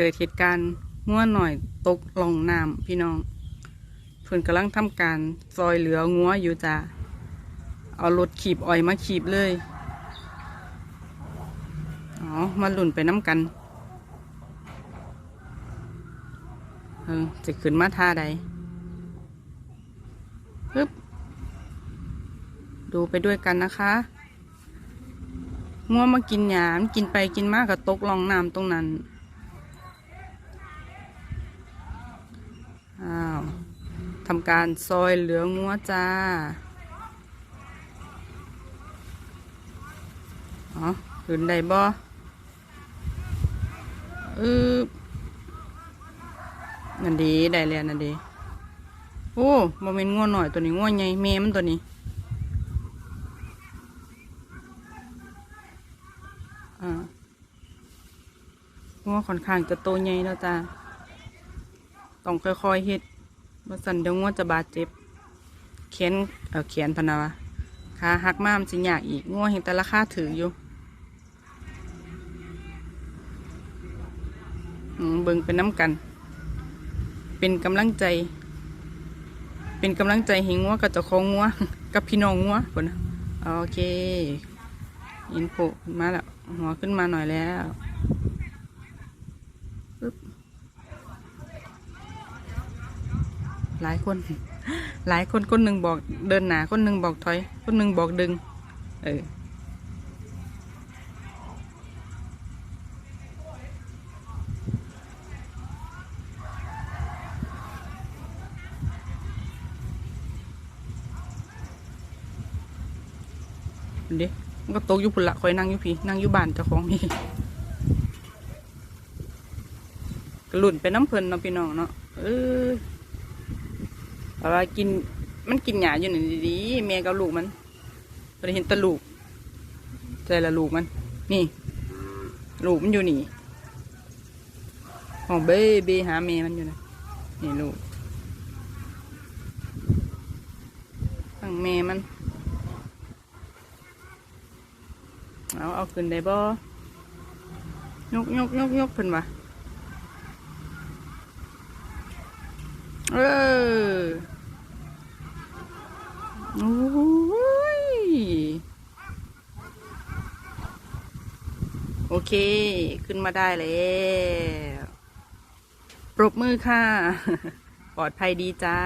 เกิดเหตุการณ์งัวหน่อยตกลงน้ำพี่น้องเพิ่นกำลังทำการซอยเหลืองัวอยู่จ้าเอารถขีบอ้อยมาขีบเลยอ๋อมาหลุ่นไปน้ำกันเออจะขึ้นมาท่าใดปึ๊บดูไปด้วยกันนะคะงัวมากินหยามกินไปกินมากกับตกลองน้ำตรงนั้น ทำการซอยเหลืองัวจ้าอ๋อขึ้นได้บ่เออนั่นดีได้แล้วนั่นดีโอ้โมเมนงัวหน่อยตัวนี้งัวใหญ่เมมันตัวนี้อ่างัวค่อนข้างจะโตใหญ่แล้วจ้าต้องค่อยๆเฮ็ด บ่สั่นเดี๋ยวงัวจะบาดเจ็บเขียนเออเขียนพนาวะขาหักม้ามสิยากอีกงัวเห็นแต่ราคาถืออยู่เบิ่งเป็นน้ำกัน เป็นกำลังใจ เป็นกำลังใจให้งัวกับเจ้าของงัวกับพี่น้องงัวคนนะโอเคอินโผขึ้นมาแล้วหัวขึ้นมาหน่อยแล้วปึ๊บ หลายคน หลายคนคนหนึ่งบอกเดินหนาคนหนึ่งบอกถอย คนหนึ่งบอกดึง เออเด็มันก็ตกอยู่พุ่นละคอยนั่งอยู่พี่นั่งอยู่บ้านเจ้าของพี่กระหลุ่นไปน้ำเพลินเนาะพี่น้องเนาะเออ แต่ว่ากินมันกินหยาอยู่หนี่ดีๆเมียกับลูกมันไปเห็นตะลูกใจละลูกมัน นี่ ลูกมันอยู่นี่อ๋อเบ้เบ้หาเมียมันอยู่นะนี่ลูกตั้งเมียมันเอาเอาขึ้นได้บ่ยกยกยกยกขึ้นมา เออโอ้ยโอเค ขึ้นมาได้แล้วปรบมือค่ะ ปลอดภัยดีจ้า